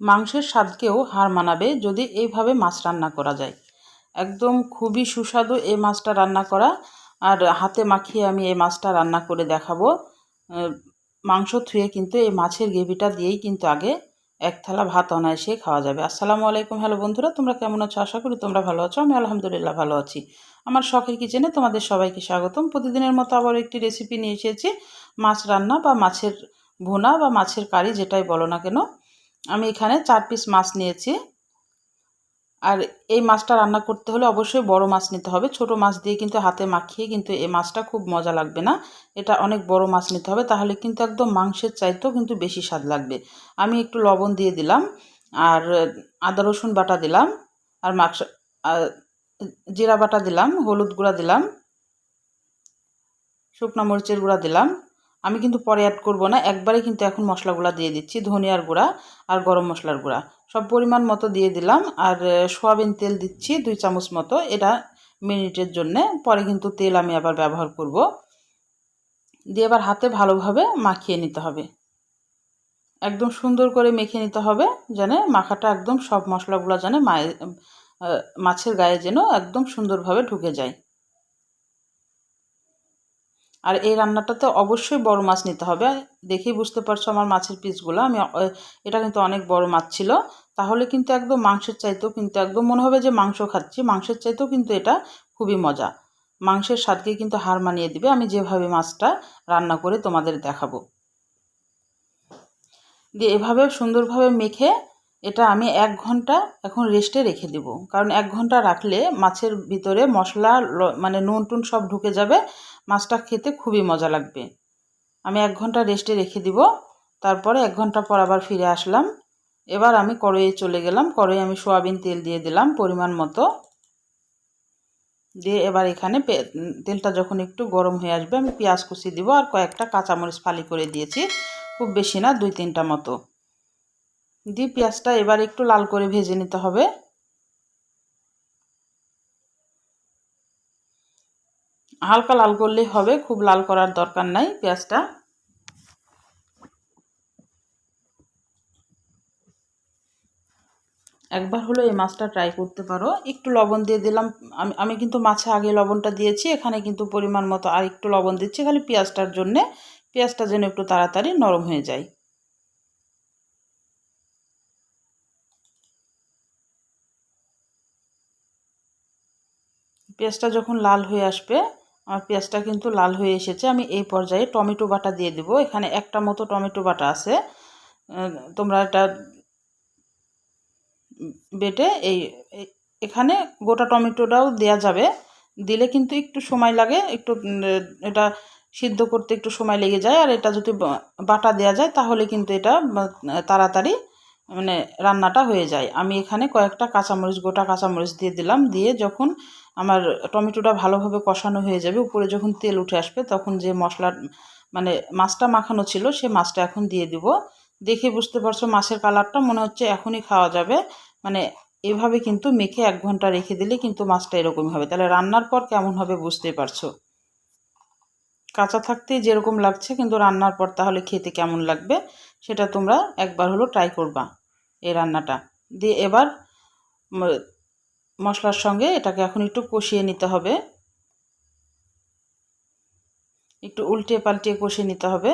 মাংসের স্বাদকেও হার মানাবে যদি এইভাবে মাছ রান্না করা যায়। একদম খুবই সুস্বাদু এই মাছটা রান্না করা। আর হাতে মাখিয়ে আমি এই মাছটা রান্না করে দেখাবো। মাংস থুয়ে কিন্তু এই মাছের গ্রেভিটা দিয়েই কিন্তু আগে এক থালা ভাত অনায়াসে খাওয়া যাবে। আসসালামু আলাইকুম, হ্যালো বন্ধুরা, তোমরা কেমন আছো? আশা করি তোমরা ভালো আছো, আমি আলহামদুলিল্লাহ ভালো আছি। আমার শখের কিচেনে তোমাদের সবাইকে স্বাগতম। প্রতিদিনের মতো আবার একটি রেসিপি নিয়ে এসেছি। মাছ রান্না বা মাছের ভুনা বা মাছের কারি, যেটাই বলো না কেন আমি এখানে চার পিস মাছ নিয়েছি। আর এই মাছটা রান্না করতে হলে অবশ্যই বড় মাছ নিতে হবে। ছোট মাছ দিয়ে কিন্তু হাতে মাখিয়ে কিন্তু এই মাছটা খুব মজা লাগবে না। এটা অনেক বড় মাছ নিতে হবে, তাহলে কিন্তু একদম মাংসের চাইতেও কিন্তু বেশি স্বাদ লাগবে। আমি একটু লবণ দিয়ে দিলাম, আর আদা, রসুন বাটা দিলাম, আর মাংস জিরা বাটা দিলাম, হলুদ গুঁড়া দিলাম, শুকনো মরিচের গুঁড়া দিলাম আমি কিন্তু পরে অ্যাড করব না। একবারে কিন্তু এখন মশলাগুলো দিয়ে দিচ্ছি, ধনিয়ার গুঁড়া আর গরম মশলার গুঁড়া। সব পরিমাণ মতো দিয়ে দিলাম আর সোয়াবিন তেল দিচ্ছি দুই চামচ মতো। এটা মিনিটের জন্যে। পরে কিন্তু তেল আমি আবার ব্যবহার করব। দিয়ে এবার হাতে ভালোভাবে মাখিয়ে নিতে হবে। একদম সুন্দর করে মেখে নিতে হবে যেন মাখাটা একদম সব মশলাগুলো যেন মায়ের মাছের গায়ে যেন একদম সুন্দরভাবে ঢুকে যায়। আর এই রান্নাটাতে অবশ্যই বড় মাছ নিতে হবে। দেখেই বুঝতে পারছ আমার মাছের পিসগুলো। আমি এটা কিন্তু অনেক বড় মাছ ছিল। তাহলে কিন্তু একদম মাংসের চাইতেও কিন্তু একদম মনে হবে যে মাংস খাচ্ছি। মাংসের চাইতেও কিন্তু এটা খুবই মজা। মাংসের স্বাদকে কিন্তু হার মানিয়ে দিবে। আমি যেভাবে মাছটা রান্না করে তোমাদের দেখাবো। দিয়ে এভাবে সুন্দরভাবে মেখে এটা আমি এক ঘণ্টা এখন রেস্টে রেখে দেব। কারণ এক ঘণ্টা রাখলে মাছের ভিতরে মশলা মানে নুন টুন সব ঢুকে যাবে। মাছটা খেতে খুবই মজা লাগবে। আমি এক ঘণ্টা রেস্টে রেখে দিব। তারপরে এক ঘণ্টা পর আবার ফিরে আসলাম। এবার আমি কড়াইয়ে চলে গেলাম। কড়াইয়ে আমি সোয়াবিন তেল দিয়ে দিলাম পরিমাণ মতো। দিয়ে এবার এখানে তেলটা যখন একটু গরম হয়ে আসবে আমি পেঁয়াজ কুচি দিব আর কয়েকটা কাঁচামরিচ ফালি করে দিয়েছি। খুব বেশি না, দুই তিনটা মতো। দিয়ে পেঁয়াজটা এবার একটু লাল করে ভেজে নিতে হবে। হালকা লাল করলেই হবে, খুব লাল করার দরকার নাই পেঁয়াজটা। একবার হলো এই মাছটা ট্রাই করতে পারো। একটু লবণ দিয়ে দিলাম, আমি আমি কিন্তু মাছে আগে লবণটা দিয়েছি, এখানে কিন্তু পরিমাণ মতো আর একটু লবণ দিচ্ছি, খালি পেঁয়াজটার জন্যে, পেঁয়াজটা যেন একটু তাড়াতাড়ি নরম হয়ে যায়। পেঁয়াজটা যখন লাল হয়ে আসবে, আমার পেঁয়াজটা কিন্তু লাল হয়ে এসেছে, আমি এই পর্যায়ে টমেটো বাটা দিয়ে দেবো। এখানে একটা মতো টমেটো বাটা আছে। তোমরা এটা বেটে এই এখানে গোটা টমেটোটাও দেয়া যাবে। দিলে কিন্তু একটু সময় লাগে, একটু এটা সিদ্ধ করতে একটু সময় লেগে যায়। আর এটা যদি বাটা দেওয়া যায়, তাহলে কিন্তু এটা তাড়াতাড়ি মানে রান্নাটা হয়ে যায়। আমি এখানে কয়েকটা কাঁচামরিচ, গোটা কাঁচামরিচ দিয়ে দিলাম। দিয়ে যখন আমার টমেটোটা ভালোভাবে কষানো হয়ে যাবে, উপরে যখন তেল উঠে আসবে, তখন যে মশলা মানে মাছটা মাখানো ছিল, সে মাছটা এখন দিয়ে দিব। দেখে বুঝতে পারছ মাছের কালারটা, মনে হচ্ছে এখনই খাওয়া যাবে। মানে এভাবে কিন্তু মেখে এক ঘণ্টা রেখে দিলে কিন্তু মাছটা এরকমই হবে। তাহলে রান্নার পর কেমন হবে বুঝতে পারছ। কাঁচা থাকতেই যেরকম লাগছে, কিন্তু রান্নার পর তাহলে খেতে কেমন লাগবে, সেটা তোমরা একবার হলো ট্রাই করবা এই রান্নাটা। দিয়ে এবার মশলার সঙ্গে এটাকে এখন একটু কষিয়ে নিতে হবে। একটু উল্টে পাল্টিয়ে কষিয়ে নিতে হবে।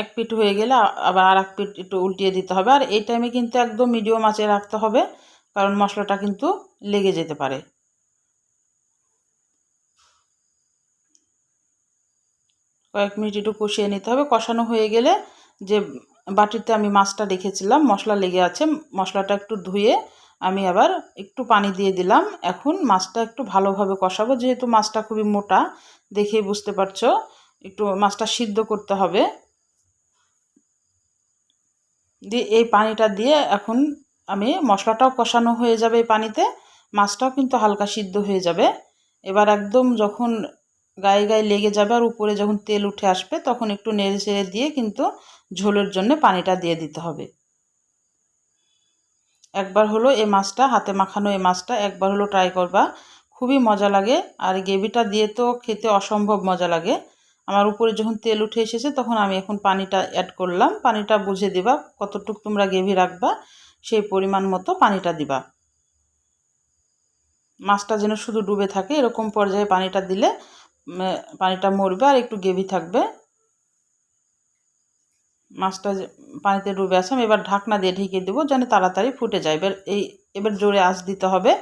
এক পিঠ হয়ে গেলে আবার আর এক পিঠ একটু উল্টিয়ে দিতে হবে। আর এই টাইমে কিন্তু একদম মিডিয়াম আঁচে রাখতে হবে। কারণ মশলাটা কিন্তু লেগে যেতে পারে। কয়েক মিনিট একটু কষিয়ে নিতে হবে। কষানো হয়ে গেলে যে বাটিতে আমি মাছটা রেখেছিলাম, মশলা লেগে আছে, মশলাটা একটু ধুয়ে আমি আবার একটু পানি দিয়ে দিলাম। এখন মাছটা একটু ভালোভাবে কষাবো। যেহেতু মাছটা খুবই মোটা দেখেই বুঝতে পারছ, একটু মাছটা সিদ্ধ করতে হবে। দিয়ে এই পানিটা দিয়ে এখন আমি মশলাটাও কষানো হয়ে যাবে পানিতে, মাছটাও কিন্তু হালকা সিদ্ধ হয়ে যাবে। এবার একদম যখন গায়ে গায়ে লেগে যাবে আর উপরে যখন তেল উঠে আসবে, তখন একটু নেড়ে চেড়ে দিয়ে কিন্তু ঝোলের জন্য পানিটা দিয়ে দিতে হবে। একবার হলো এই মাছটা, হাতে মাখানো এই মাছটা, একবার হলো ট্রাই করবা। খুবই মজা লাগে আর গ্রেভিটা দিয়ে তো খেতে অসম্ভব মজা লাগে। আমার উপরে যখন তেল উঠে এসেছে, তখন আমি এখন পানিটা অ্যাড করলাম। পানিটা বুঝে দিবা কতটুক তোমরা গ্রেভি রাখবা। সেই পরিমাণ মতো পানিটা দিবা। মাছটা যেন শুধু ডুবে থাকে, এরকম পর্যায়ে পানিটা দিলে পানিটা মরবে আর একটু গেভি থাকবে। মাছটা পানিতে ডুবে আছে, আমি এবার ঢাকনা দিয়ে ঢেকে দেবো যেন তাড়াতাড়ি ফুটে যায়। এবার এই, এবার জোরে আঁচ দিতে হবে,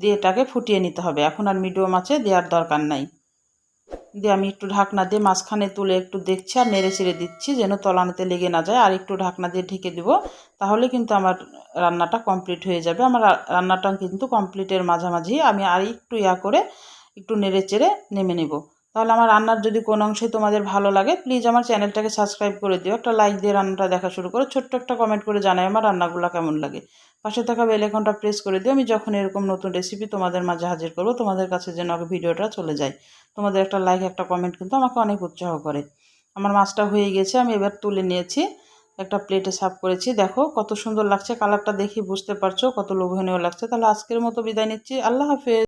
দিয়ে এটাকে ফুটিয়ে নিতে হবে। এখন আর মিডিয়াম আছে দেওয়ার দরকার নাই। দিয়ে আমি একটু ঢাকনা দিয়ে মাঝখানে তুলে একটু দেখছি আর নেড়ে চেড়ে দিচ্ছি যেন তলানিতে লেগে না যায়। আর একটু ঢাকনা দিয়ে ঢেকে দেব, তাহলে কিন্তু আমার রান্নাটা কমপ্লিট হয়ে যাবে। আমার রান্নাটা কিন্তু কমপ্লিটের মাঝামাঝি। আমি আর একটু ইয়া করে একটু নেড়ে চেড়ে নেমে নেব। তাহলে আমার রান্নার যদি কোনো অংশে তোমাদের ভালো লাগে প্লিজ আমার চ্যানেলটাকে সাবস্ক্রাইব করে দিও। একটা লাইক দিয়ে রান্নাটা দেখা শুরু করো। ছোট্ট একটা কমেন্ট করে জানাই আমার রান্নাগুলো কেমন লাগে। পাশে থাকা বেল প্রেস করে দিও। আমি যখন এরকম নতুন রেসিপি তোমাদের মাঝে হাজির করব, তোমাদের কাছে যেন ভিডিওটা চলে যায়। তোমাদের একটা লাইক একটা কমেন্ট কিন্তু আমাকে অনেক উৎসাহ করে। আমার মাছটা হয়ে গেছে, আমি এবার তুলে নিয়েছি। একটা প্লেটে সাফ করেছি। দেখো কত সুন্দর লাগছে কালারটা দেখি বুঝতে পারছ, কত লোভনীয় লাগছে। তাহলে আজকের মতো বিদায় নিচ্ছি। আল্লাহ হাফেজ।